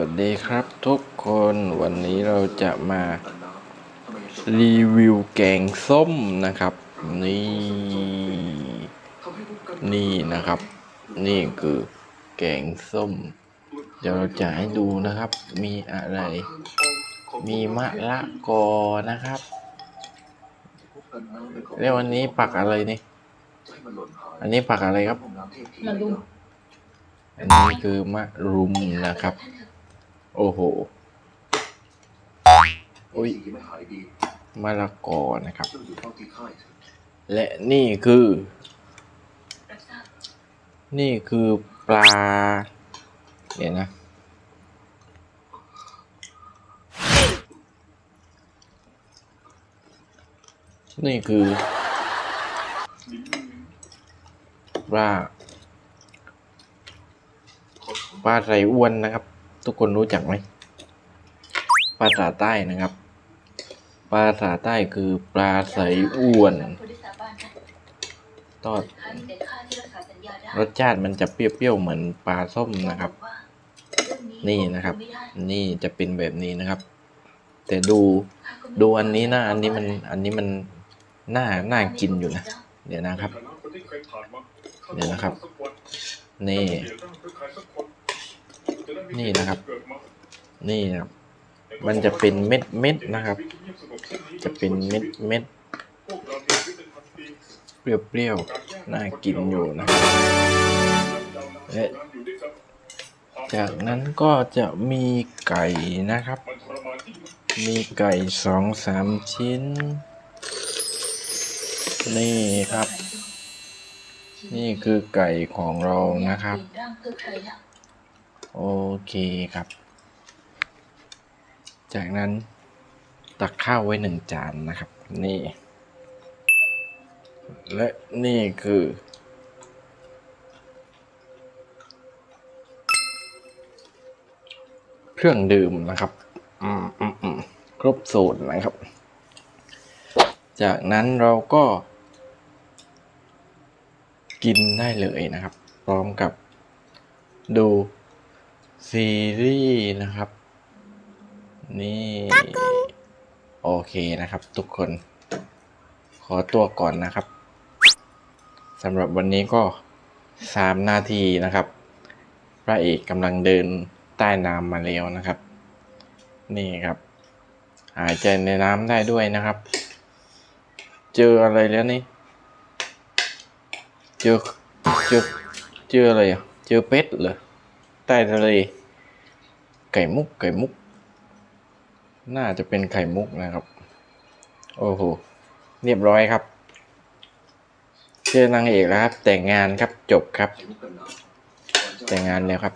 วัสดีครับทุกคนวันนี้เราจะมารีวิวแกงส้มนะครับ นี่ นี่นะครับ นี่คือแกงส้ม เดี๋ยวเราจะให้ดูนะครับ มีอะไร มีมะละกอนะครับ แล้ววันนี้ปักอะไรนี่ อันนี้ปักอะไรครับมาดูอันนี้คือมะรุมนะครับ โอ้โหอุ้ยมะละกอนะครับ และนี่คือ นี่คือปลาเดี๋ยวนะ นี่คือปลาปลาไหลอ้วนนะครับ ทุกคนรู้จักไหมปลาสาใต้นะครับปลาสาใต้คือปลาไหลอ้วนทอดรสชาติมันจะเปรี้ยวๆเหมือนปลาส้มนะครับ นี่นะครับ นี่จะเป็นแบบนี้นะครับ แต่ดูดูอันนี้นะอันนี้มันอันนี้มันน่าน่ากินอยู่นะเดี๋ยวนะครับ เดี๋ยวนะครับ นี่ นี่นะครับ นี่นะครับ มันจะเป็นเม็ดเม็ดนะครับ จะเป็นเม็ดเม็ดเปรี้ยวๆ น่ากินอยู่นะครับและจากนั้นก็จะมีไก่นะครับ มีไก่สองสามชิ้น นี่ครับ นี่คือไก่ของเรานะครับ โอเคครับ จากนั้นตักข้าวไว้หนึ่งจานนะครับ นี่ และนี่คือ เครื่องดื่มนะครับ อืมอืมอืมครบสูตรนะครับ จากนั้นเราก็ กินได้เลยนะครับ พร้อมกับดู ซีรีส์นะครับ นี่โอเคนะครับ ทุกคน ขอตัวก่อนนะครับสำหรับวันนี้ก็สามนาทีนะครับพระเอกกำลังเดินใต้น้ำมาแล้วนะครับ นี่ครับ หายใจในน้ำได้ด้วยนะครับ เจออะไรแล้วนี่ เจอเจอเจออะไรอะ เจอเป็ดเหรอ ใต้ทะเล ไก่มุก ไก่มุก น่าจะเป็นไข่มุกนะครับ โอ้โห เรียบร้อยครับเจอนางเอกแล้วครับ แต่งงานครับจบครับ แต่งงานแล้วครับ